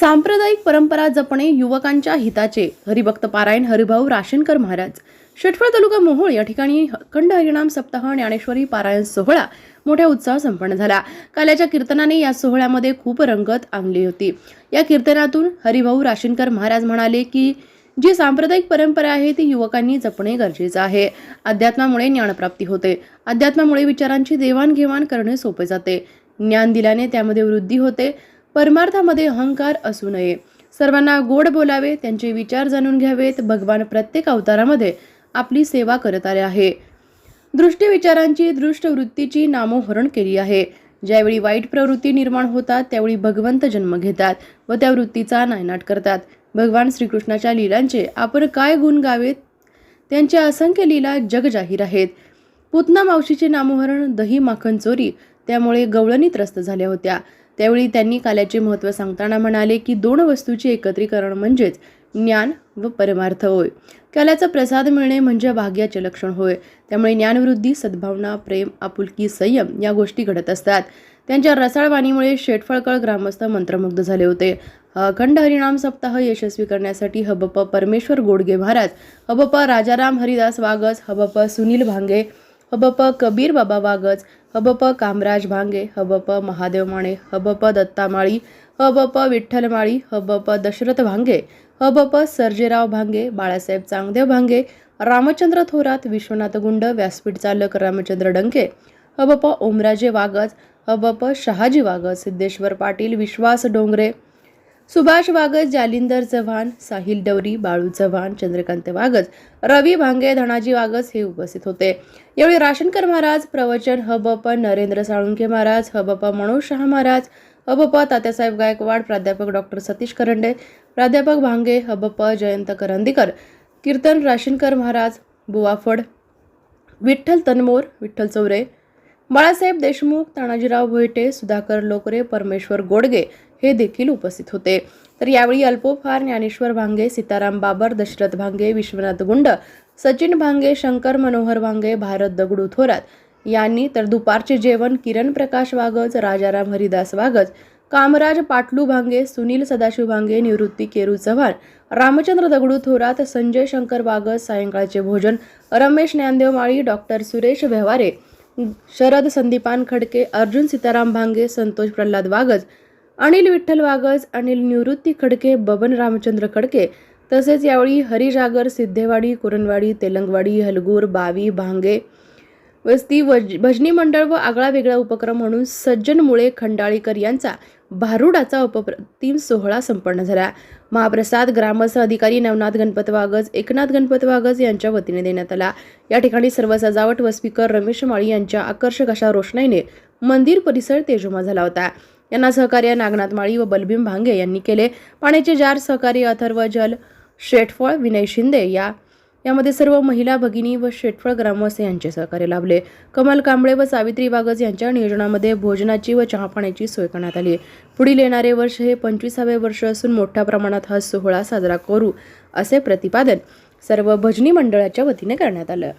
सांप्रदायिक परंपरा जपणे युवकांच्या हिताचे. हरिभक्त पारायण हरिभाऊ राशनकर महाराज. शेटफळ तालुका मोहोळ या ठिकाणी अखंड हरिणाम सप्ताह ज्ञानेश्वरी पारायण सोहळा मोठ्या उत्साह संपन्न झाला. काल्याच्या कीर्तनाने या सोहळ्यामध्ये खूप रंगत आणली होती. या कीर्तनातून हरिभाऊ राशनकर महाराज म्हणाले की जी सांप्रदायिक परंपरा आहे ती युवकांनी जपणे गरजेचं आहे. अध्यात्मामुळे ज्ञानप्राप्ती होते. अध्यात्मामुळे विचारांची देवाणघेवाण करणे सोपे जाते. ज्ञान दिल्याने त्यामध्ये वृद्धी होते. परमार्थामध्ये अहंकार असू नये. सर्वांना गोड बोलावे त्यांचे विचार जाणून घ्यावेत. भगवान प्रत्येक अवतारामध्ये आपली सेवा करत आले आहे. दृष्टी विचारांची दृष्टवृत्तीची नामोहरण केली आहे. ज्यावेळी वाईट प्रवृत्ती निर्माण होतात त्यावेळी भगवंत जन्म घेतात व त्या वृत्तीचा नायनाट करतात. भगवान श्रीकृष्णाच्या लीलांचे आपण काय गुण गावेत? त्यांच्या असंख्य लीला जगजाहीर आहेत. पुतना मावशीचे नामोहरण दही माखन चोरी त्यामुळे गवळणी त्रस्त झाल्या होत्या. त्यावेळी त्यांनी काल्याचे महत्त्व सांगताना म्हणाले की दोन वस्तूचे एकत्रीकरण म्हणजेच ज्ञान व परमार्थ होय. कलाचा प्रसाद मिळणे म्हणजे भाग्याचे लक्षण होय. त्यामुळे ज्ञानवृद्धी सद्भावना प्रेम आपुलकी संयम या गोष्टी घडत असतात. त्यांच्या रसाळवाणीमुळे शेटफळकळ ग्रामस्थ मंत्रमुग्ध झाले होते. अखंड हरिणाम सप्ताह यशस्वी करण्यासाठी हबप परमेश्वर गोडगे महाराज हबप राजाराम हरिदास वागस हबप सुनील भांगे हबप कबीर बाबा वागज हबप कामराज भांगे हबप महादेव माणे हबप दत्तामाळी हबप विठ्ठल माळी हबप दशरथ भांगे हबप सर्जेराव भांगे बाळासाहेब चांगदेव भांगे रामचंद्र थोरात विश्वनाथ गुंड व्यासपीठ चालक रामचंद्र डंके हबप ओमराजे वागज हबप शहाजी वागज सिद्धेश्वर पाटील विश्वास डोंगरे सुभाष वागज जालिंदर चव्हाण साहिल डवरी बाळू चव्हाण चंद्रकांत वागज रवी भांगे धनाजी वागज हे उपस्थित होते. यावेळी राशनकर महाराज प्रवचन हबप नरेंद्र साळुंके महाराज हबप मनोज शहा महाराज हबप तात्यासाहेब गायकवाड प्राध्यापक डॉक्टर सतीश करंडे प्राध्यापक भांगे हबप जयंत करंदीकर कीर्तन राशनकर महाराज बुवाफड विठ्ठल तनमोर विठ्ठल चौरे बाळासाहेब देशमुख तानाजीराव भोयटे सुधाकर लोकरे परमेश्वर गोडगे हे देखील उपस्थित होते. तर यावेळी अल्पोफार ज्ञानेश्वर भांगे सीताराम बाबर दशरथ भांगे विश्वनाथ गुंड सचिन भांगे शंकर मनोहर भांगे भारत दगडू थोरात यांनी तर दुपारचे जेवण किरण प्रकाश वागज राजाराम हरिदास वागज कामराज पाटलू भांगे सुनील सदाशिव भांगे निवृत्ती केरू चव्हाण रामचंद्र दगडू थोरात संजय शंकर वागज सायंकाळचे भोजन रमेश ज्ञानदेव माळी डॉक्टर सुरेश व्यवहारे शरद संदीपान खडके अर्जुन सीताराम भांगे संतोष प्रल्हाद वागज अनिल विठ्ठल वागज अनिल निवृत्ती खडके बबन रामचंद्र खडके तसेच यावेळी हरिजागर सिद्धेवाडी कुरणवाडी तेलंगवाडी हलगूर बावी भांगे वस्ती वज भजनी मंडळ व आगळा वेगळा उपक्रम म्हणून सज्जन मुळे खंडाळीकर यांचा भारुडाचा उपप्रतिम सोहळा संपन्न झाला. महाप्रसाद ग्रामस्थ अधिकारी नवनाथ गणपत वागज एकनाथ गणपत वागज यांच्या वतीने देण्यात आला. या ठिकाणी सर्व सजावट व स्पीकर रमेश माळी यांच्या आकर्षक अशा रोषणाईने मंदिर परिसर तेजोमा झाला होता. यांना सहकार्य नागनाथ माळी व बलभीम भांगे यांनी केले. पाण्याचे जार सहकार्य अथर्व जल शेटफळ विनय शिंदे या यामध्ये सर्व महिला भगिनी व शेटफळ ग्रामस्थ यांचे सहकार्य लाभले. कमल कांबळे व सावित्री बागज यांच्या नियोजनामध्ये भोजनाची व चहापाण्याची सोय करण्यात आली. पुढील येणारे वर्ष हे पंचवीसावे वर्ष असून मोठ्या प्रमाणात हा सोहळा साजरा करू असे प्रतिपादन सर्व भजनी मंडळाच्या वतीने करण्यात आलं.